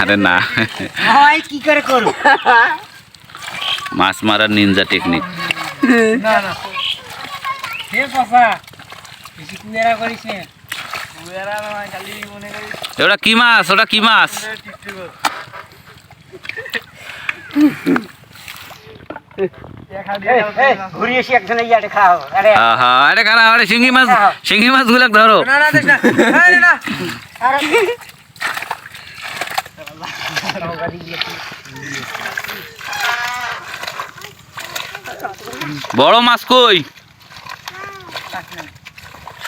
আরে না। হয় কি করে করো? মাছ মারার নিনজা টেকনিক না না। হে পসা বেশি কুয়েরা করিস না। কুয়েরা নয় খালি মনে করিস। ওটা কি মাছ? ওটা কি মাছ? শিঙ্গি মাছ শিঙ্গি গুলো ধরো। বড় মাছ কই?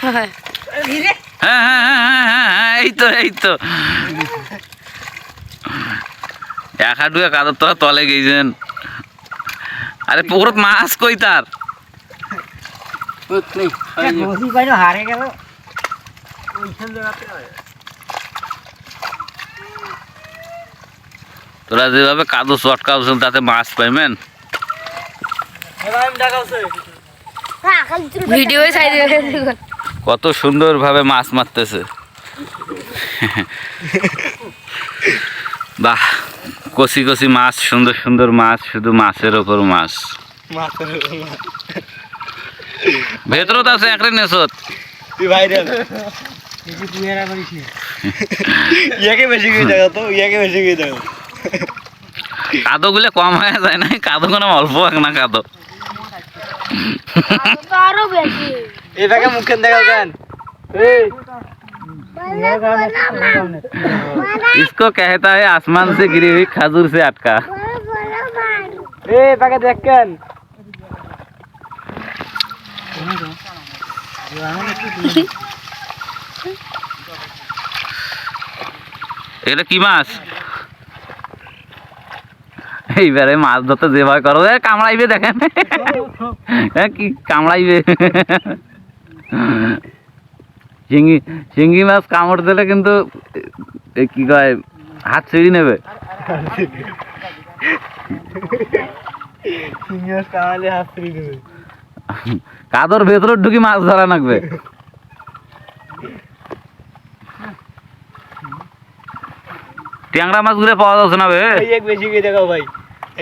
হ্যাঁ হ্যাঁ হ্যাঁ হ্যাঁ হ্যাঁ হ্যাঁ এই তো এই তো। এক হাঁটুয়া কাদর তোরা তলে গেছেন আরে পুকুরত মাছ কই তার? হারে গেল তোরা যেভাবে কাদো চটকাওছেন তাতে মাছ পাইবেন কত সুন্দর সুন্দরভাবে মাছ মারতেছে। বাহ। কচি কচি মাছ সুন্দর সুন্দর মাছ শুধু মাছের ওপর মাছ। ভেতরত আছে একটা নেছত ভাইরাল ইয়াকে বেশি দেখো তো ইয়াকে বেশি দেখো কাদো গুলো কম হয়ে যায় না কাদো কোনো অল্প এক না কাদো। আরও বেশি এই। ভাগে মুখেন দেখো কেন इसको कहता है आसमान से गिरी हुई खजूर से अटका এই ভাগে দেখ কেন এটা কি মাছ এইবারে মাছ ধরতে যে ভয় করো এ, কামড়াইবে দেখেন এ, কি কামড়াইবে শিঙ্গি শিঙ্গি মাছ কামড় দিলে কিন্তু এ, কি কয় হাত ছিঁড়ি নেবে। কাদর ভেতরে ঢুকি মাছ ধরা লাগবে। ট্যাংরা মাছগুলো পাওয়া যাচ্ছে না বে। এই এক বেশি করে দেখো ভাই।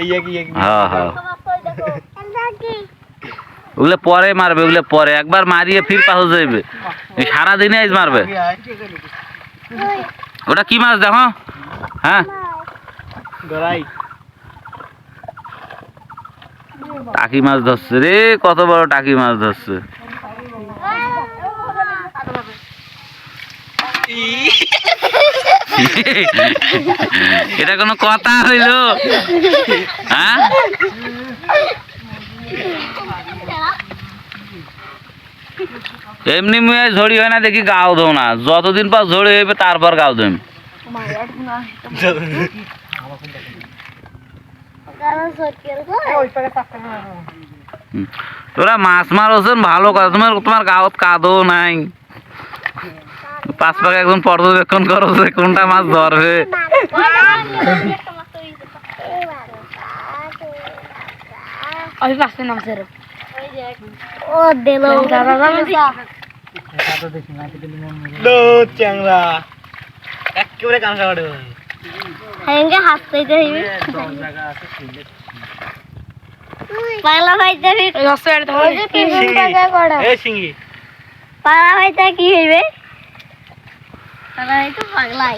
এই এক এক ওগুলো পরে মারবে ওগুলো পরে। একবার মারিয়ে ফির পাশে যাইবে। সারাদিনে আজ মারবে? ওটা কি মাছ দেখো? হ্যাঁ? টাকি মাছ ধরছে রে কত বড় টাকি মাছ ধরছে। এটা কোনো কথা হইল? হ্যাঁ? এমনি মেয়ে ঝড়ি হয় না, দেখি গাও দেও না। যতদিন পর ঝড়ি হইবে, তারপর গাও দেম। তোরা মাছ মারছেন, ভালো কথা। তোমার তোমার গাঁত কাদও নাই। পাঁচ পাকে একজন পর্যবেক্ষণ করো যে কোনটা মাছ ধরবে। আমি ও দিল চ্যাংরা একেবারে কাঁচা কাটে হেঙ্গে হাসতে হইবে পাগলা এই সিঙ্গি পাগলা ভাইটা কি হইবে পাগলা ভাই তো পাগলাই